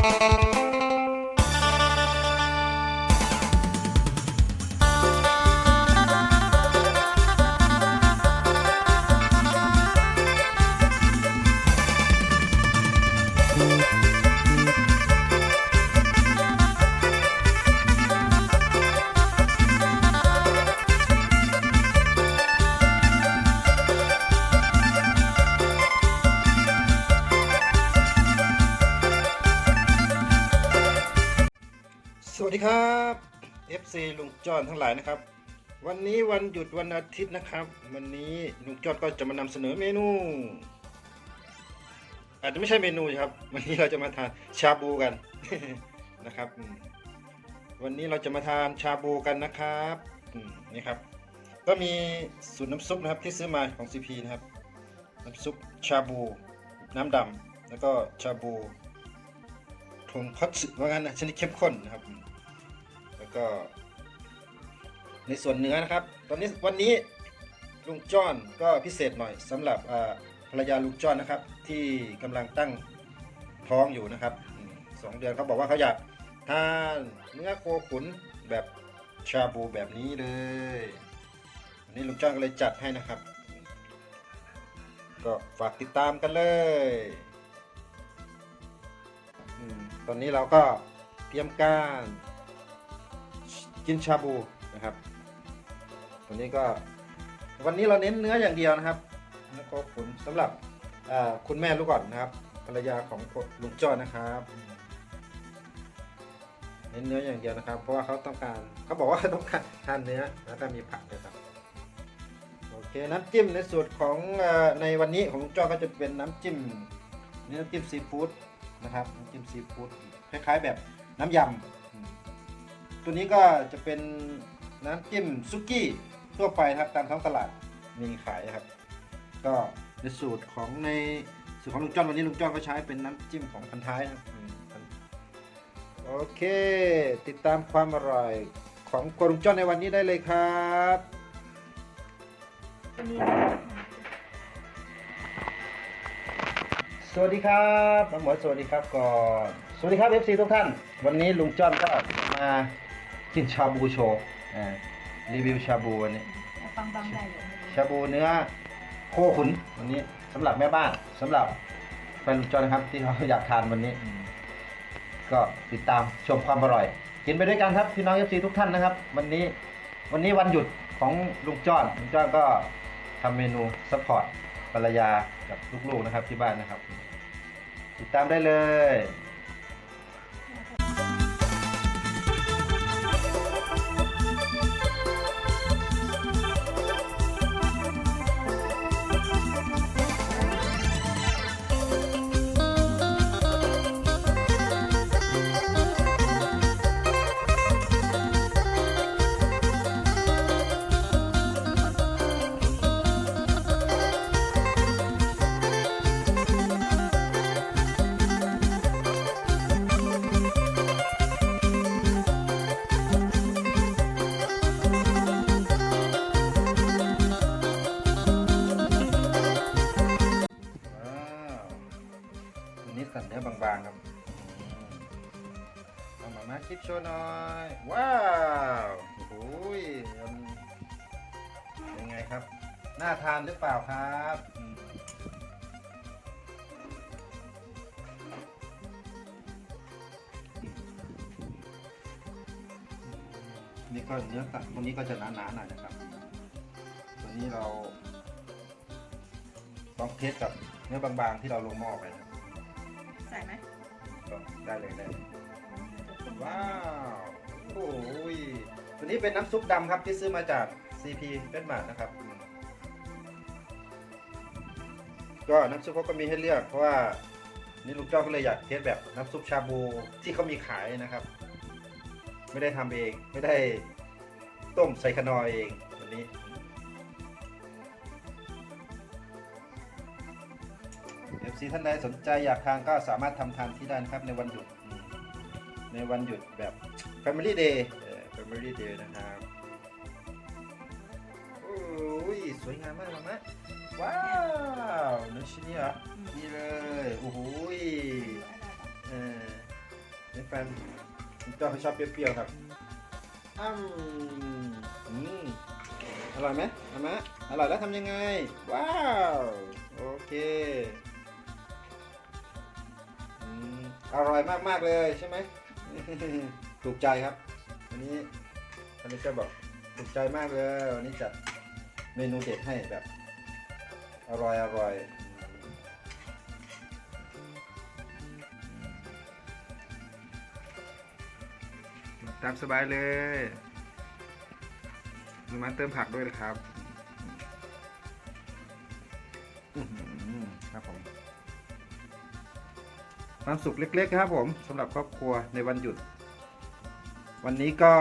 Música สวัสดีครับ FC ลุงจอนทั้งหลายนะครับ วันนี้วันหยุดวันอาทิตย์นะครับ วันนี้ลุงจอนก็จะมานำเสนอเมนู อาจจะไม่ใช่เมนูครับ วันนี้เราจะมาทานชาบูกันนะครับ วันนี้เราจะมาทานชาบูกันนะครับนี่ครับ ก็มีสูตรน้ำซุปนะครับที่ซื้อมาของ CP นะครับ น้ำซุปชาบู น้ำดำแล้วก็ชาบู งคัตสึว่างั้นนะชนิดเข้มข้นนะครับ แล้วก็ ในส่วนเนื้อนะครับ ตอนนี้วันนี้ลุงจ้อนก็พิเศษหน่อยสำหรับภรรยาลุงจ้อนนะครับ ที่กำลังตั้งท้องอยู่นะครับสองเดือนเขาบอกว่าเขาอยากทานเนื้อโคขุนแบบชาบูแบบนี้เลยวันนี้ลุงจ้อนก็เลยจัดให้นะครับ ก็ฝากติดตามกันเลย อมตอนนี้เราก็เตรียมการกินชาบูนะครับวันนี้ก็ วันนี้เราเน้นเนื้ออย่างเดียวนะครับเนื้อโคขุนสำหรับอ่าคุณแม่ลูกอ่อนนะครับ ภรรยาของลุงจ้อนนะครับ เน้นเนื้ออย่างเดียวนะครับ เพราะว่าเขาต้องการเขาบอกว่าต้องการทานเนื้อแล้วก็มีผักนะครับ โอเคน้ำจิ้มในส่วนของเออในวันนี้ของลุงจ้อก็จะเป็นน้ำจิ้มเนี่น้ำจิ้มซีฟู้ด นะครับน้ำจิ้มซีฟู้ดคล้ายๆแบบน้ำยำอืมตัวนี้ก็จะเป็นน้ำจิ้มซุกี้ทั่วไปนะครับตามท้องตลาดมีขายนะครับ ก็ในสูตรของในสูตรของลุงจ้อนวันนี้ลุงจ้อนก็ใช้เป็นน้ำจิ้มของพันท้ายนะครับอืมพันโอเค ติดตามความอร่อยของครัวลุงจ้อนในวันนี้ได้เลยครับ วัสดีครับน้องหมวยสวัสดีครับก่อนสวัสดีครับ FC ทุกท่าน วันนี้ลุงจ้อนก็มากินชาบูโชว์อ่ารีวิวชาบูวันนี้ฟังฟังได้อยู่ชาบูเนื้อโคขุนวันนี้สำหรับแม่บ้านสำหรับแฟนลุงจ้อนนะครับที่เขาอยากทานวันนี้ ก็ติดตามชมความอร่อย กินไปด้วยกันครับพี่น้อง FC ทุกท่านนะครับ วันนี้วันนี้วันหยุดของลุงจ้อนลุงจ้อนก็ทำเมนูซัพพอร์ตภรรยากับลูกๆนะครับที่บ้านนะครับ ติดตามได้เลย บางๆครับมเอามามาคลิปโชว์หน่อย ว้าวโอ้โหยมันยังไงครับ น่าทานหรือเปล่าครับนี่ก็เนื้อสัตว์พวกนี้ก็จะหนาๆหน่อยนะครับ ตัวนี้เราลองเทสกับเนื้อบางๆที่เราลงหม้อไปนะ ได้เลยได้เลยว้าว โอ้ยตัวนี้เป็นน้ำซุปดำครับที่ซื้อมาจาก CP เฟสมาร์นะครับ ก็น้ำซุปเขาก็มีให้เลือกเพราะว่านี่ลูกเจ้าก็เลยอยากเทสแบบน้ำซุปชาบูที่เขามีขายนะครับ ไม่ได้ทำเองไม่ได้ต้มใส่ขนอยเองวันนี้ เอฟซีท่านใดสนใจอยากทานก็สามารถทำทานที่ได้นะครับในวันหยุดอืมในวันหยุดแบบ Family Day เอ่อ Family Day นะครับโอ้ยสวยงามมากมามะว้าวนึกชิ้นนี้เหรอนี่เลยโอ้โหยเออนี่แฟนคุณเจ้าเขาชอบเปรี้ยวๆครับอ้ำอืมอร่อยไหมเอามาอร่อยแล้วทำยังไง ว้าว โอเค อร่อยมากๆเลยใช่ไหม ถูกใจครับ อันนี้อันนี้จะบอกถูกใจมากเลยวันนี้จัดเมนูเด็ดให้แบบ อร่อยอร่อยตามสบายเลยหนูมาเติมผักด้วยนะครับ ครับผม ความสุขเล็กๆครับผมสำหรับครอบครัวในวันหยุด วันนี้ก็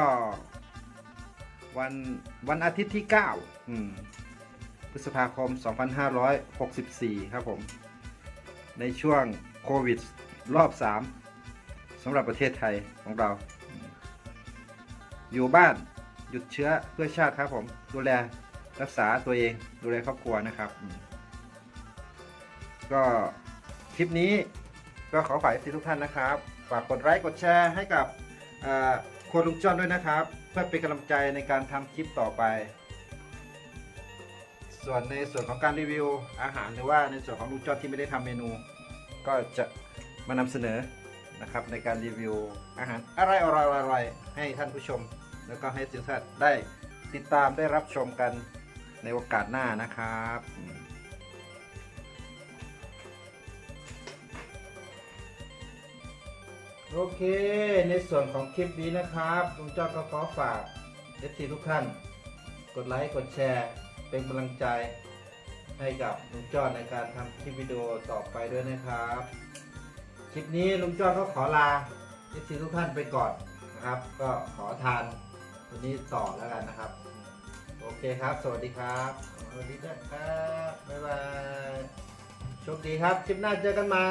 วันวันอาทิตย์ที่9อืมพฤษภาคม 2564 ครับผม ในช่วงโควิด รอบ 3สำหรับประเทศไทยของเรา อยู่บ้านหยุดเชื้อเพื่อชาติครับผม ดูแลรักษาตัวเองดูแลครอบครัวนะครับ ก็คลิปนี้ ก็ขอฝากทุกท่านนะครับ ฝากกดไลค์กดแชร์ให้กับอ่าโคนลุงจ้อนด้วยนะครับ เพื่อเป็นกำลังใจในการทำคลิปต่อไป ส่วนในส่วนของการรีวิวอาหารหรือว่าในส่วนของลุงจอดที่ไม่ได้ทำเมนู ก็จะมานำเสนอนะครับในการรีวิวอาหารอะไรอร่อยๆให้ท่านผู้ชม แล้วก็ให้ทุกท่านได้ติดตามได้รับชมกันในโอกาสหน้านะครับ โอเค ในส่วนของคลิปนี้นะครับลุงจอดก็ขอฝาก FC ทุกท่าน กดไลค์กดแชร์ เป็นกำลังใจให้กับลุงจอดในการทำคลิปวิดีโอต่อไปด้วยนะครับ คลิปนี้ลุงจอดก็ขอลา FC ทุกท่านไปก่อนนะครับ ก็ขอทานวันนี้ต่อแล้วกันนะครับ โอเคครับ สวัสดีครับ สวัสดีครับบ๊ายบายโชคดีครับ คลิปหน้าเจอกันใหม่